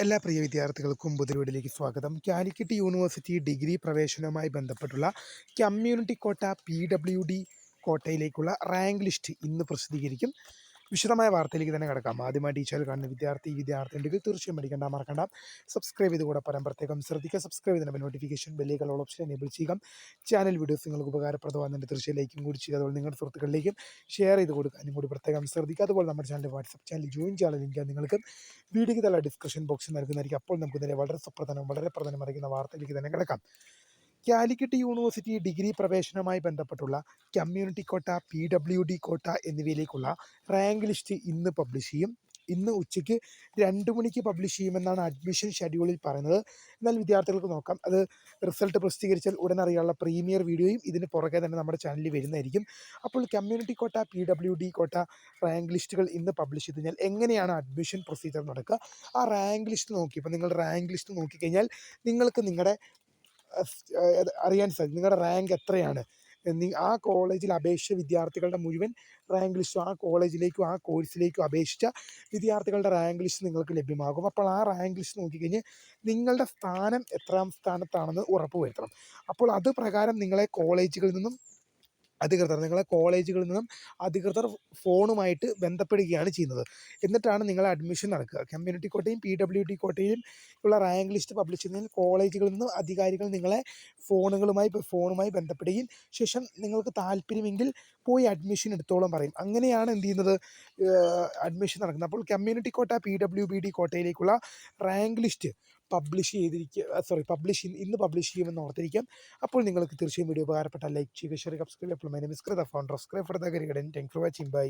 എല്ലാ പ്രിയ വിദ്യാർത്ഥികൾക്കും പുതിയ സ്വാഗതം. കാലിക്കറ്റ് യൂണിവേഴ്സിറ്റി ഡിഗ്രി പ്രവേശനവുമായി ബന്ധപ്പെട്ടുള്ള community quota P W D കോട്ടയിലേക്കുള്ള rank list ഇന്ന് പ്രസിദ്ധീകരിക്കും. വിശദമായ വാർത്തയിലേക്ക് തന്നെ കിടക്കാം. ആദ്യമായി ടീച്ചർ കാണുന്ന വിദ്യാർത്ഥി വിദ്യാർത്ഥി ഉണ്ടെങ്കിൽ തീർച്ചയായും പഠിക്കേണ്ട മറക്കണ്ട. സബ്സ്ക്രൈബ് ചെയ്ത് കൂടെ പരം പ്രത്യേകം ശ്രദ്ധിക്കുക. സബ്സ്ക്രൈബ് ചെയ്തതിന് നോട്ടിഫിക്കേഷൻ ബെല്ലേക്കൾ ഓൾ ഓപ്ഷൻ എനേബിൾ ചെയ്യുക. ചാനൽ വീഡിയോസ് നിങ്ങൾക്ക് ഉപകാരപ്രദമാകുന്നുണ്ട്. തീർച്ചയായും ലൈക്കും കൂടി ചെയ്യുക. അതുപോലെ നിങ്ങളുടെ സുഹൃത്തുക്കളിലേക്കും ഷെയർ ചെയ്ത് കൊടുക്കാനും കൂടി പ്രത്യേകം ശ്രദ്ധിക്കുക. അതുപോലെ നമ്മുടെ ചാനൽ വാട്സപ്പ് ചാനൽ ജോയിൻ ചെയ്യാനുള്ള ലിങ്ക് നിങ്ങൾക്ക് വീഡിയോയ്ക്ക് തല ഡിസ്ക്രിപ്ഷൻ ബോക്സിൽ നൽകുന്നതായിരിക്കും. അപ്പോൾ നമുക്ക് തന്നെ വളരെ സുപ്രധാനം വളരെ പ്രധാനം അറിയിക്കുന്ന വാർത്തയിലേക്ക് തന്നെ കിടക്കാം. കാലിക്കറ്റ് യൂണിവേഴ്സിറ്റി ഡിഗ്രി പ്രവേശനവുമായി ബന്ധപ്പെട്ടുള്ള community quota P W D quota എന്നിവയിലേക്കുള്ള റാങ്ക് ലിസ്റ്റ് ഇന്ന് പബ്ലിഷ് ചെയ്യും. ഇന്ന് ഉച്ചയ്ക്ക് രണ്ട് മണിക്ക് പബ്ലിഷ് ചെയ്യുമെന്നാണ് അഡ്മിഷൻ ഷെഡ്യൂളിൽ പറയുന്നത്. എന്നാൽ വിദ്യാർത്ഥികൾക്ക് നോക്കാം. അത് റിസൾട്ട് പ്രസിദ്ധീകരിച്ചാൽ ഉടൻ അറിയാനുള്ള പ്രീമിയർ വീഡിയോയും ഇതിന് പുറകെ തന്നെ നമ്മുടെ ചാനലിൽ വരുന്നതായിരിക്കും. അപ്പോൾ community quota P W D quota rank ലിസ്റ്റുകൾ ഇന്ന് പബ്ലിഷ് ചെയ്ത് കഴിഞ്ഞാൽ എങ്ങനെയാണ് അഡ്മിഷൻ പ്രൊസീജിയർ നടക്കുക? ആ റാങ്ക് ലിസ്റ്റ് നോക്കി. ഇപ്പോൾ നിങ്ങൾ റാങ്ക് ലിസ്റ്റ് നോക്കിക്കഴിഞ്ഞാൽ നിങ്ങൾക്ക് നിങ്ങളുടെ അറിയാൻ സാധിക്കും നിങ്ങളുടെ റാങ്ക് എത്രയാണ്? ആ കോളേജിൽ അപേക്ഷിച്ച വിദ്യാർത്ഥികളുടെ മുഴുവൻ റാങ്ക് ലിസ്റ്റും ആ കോളേജിലേക്കും ആ കോഴ്സിലേക്കും അപേക്ഷിച്ച വിദ്യാർത്ഥികളുടെ റാങ്ക് ലിസ്റ്റ് നിങ്ങൾക്ക് ലഭ്യമാകും. അപ്പോൾ ആ റാങ്ക് ലിസ്റ്റ് നോക്കിക്കഴിഞ്ഞ് നിങ്ങളുടെ സ്ഥാനം എത്രാം സ്ഥാനത്താണെന്ന് ഉറപ്പുവരുത്തണം അപ്പോൾ അത് പ്രകാരം നിങ്ങളെ കോളേജുകളിൽ നിന്നും അധികൃതർ നിങ്ങളെ കോളേജുകളിൽ നിന്നും അധികൃതർ ഫോണുമായിട്ട് ബന്ധപ്പെടുകയാണ് ചെയ്യുന്നത്. എന്നിട്ടാണ് നിങ്ങളെ അഡ്മിഷൻ നടക്കുക. കമ്മ്യൂണിറ്റി കോട്ടയും പി ഡബ്ല്യു ഡി കോട്ടയും ഉള്ള റാങ്ക് ലിസ്റ്റ് പബ്ലിഷ് ചെയ്യുന്നതിൽ കോളേജുകളിൽ നിന്നും അധികാരികൾ നിങ്ങളെ ഫോണുകളുമായി ഫോണുമായി ബന്ധപ്പെടുകയും ശേഷം നിങ്ങൾക്ക് താല്പര്യമെങ്കിൽ പോയി അഡ്മിഷൻ എടുത്തോളം പറയും. അങ്ങനെയാണ് എന്ത് ചെയ്യുന്നത്? അഡ്മിഷൻ നടക്കുന്നത്. അപ്പോൾ community quota P W B D കോട്ടയിലേക്കുള്ള rank list publish ചെയ്തിരിക്കുക സോറി പബ്ലിഷ് ഇന്ന് പബ്ലിഷ് ചെയ്യുമെന്ന് ഓർത്തിരിക്കാം. അപ്പോൾ നിങ്ങൾക്ക് തീർച്ചയായും വീഡിയോ ഉപകാരപ്പെട്ട ലൈക്ക് ചെയ്യുക ഷെയർ സബ്സ്ക്രൈബ് അപ്പോൾ my name is founder of scribe for the കരികടൻ thank for watching by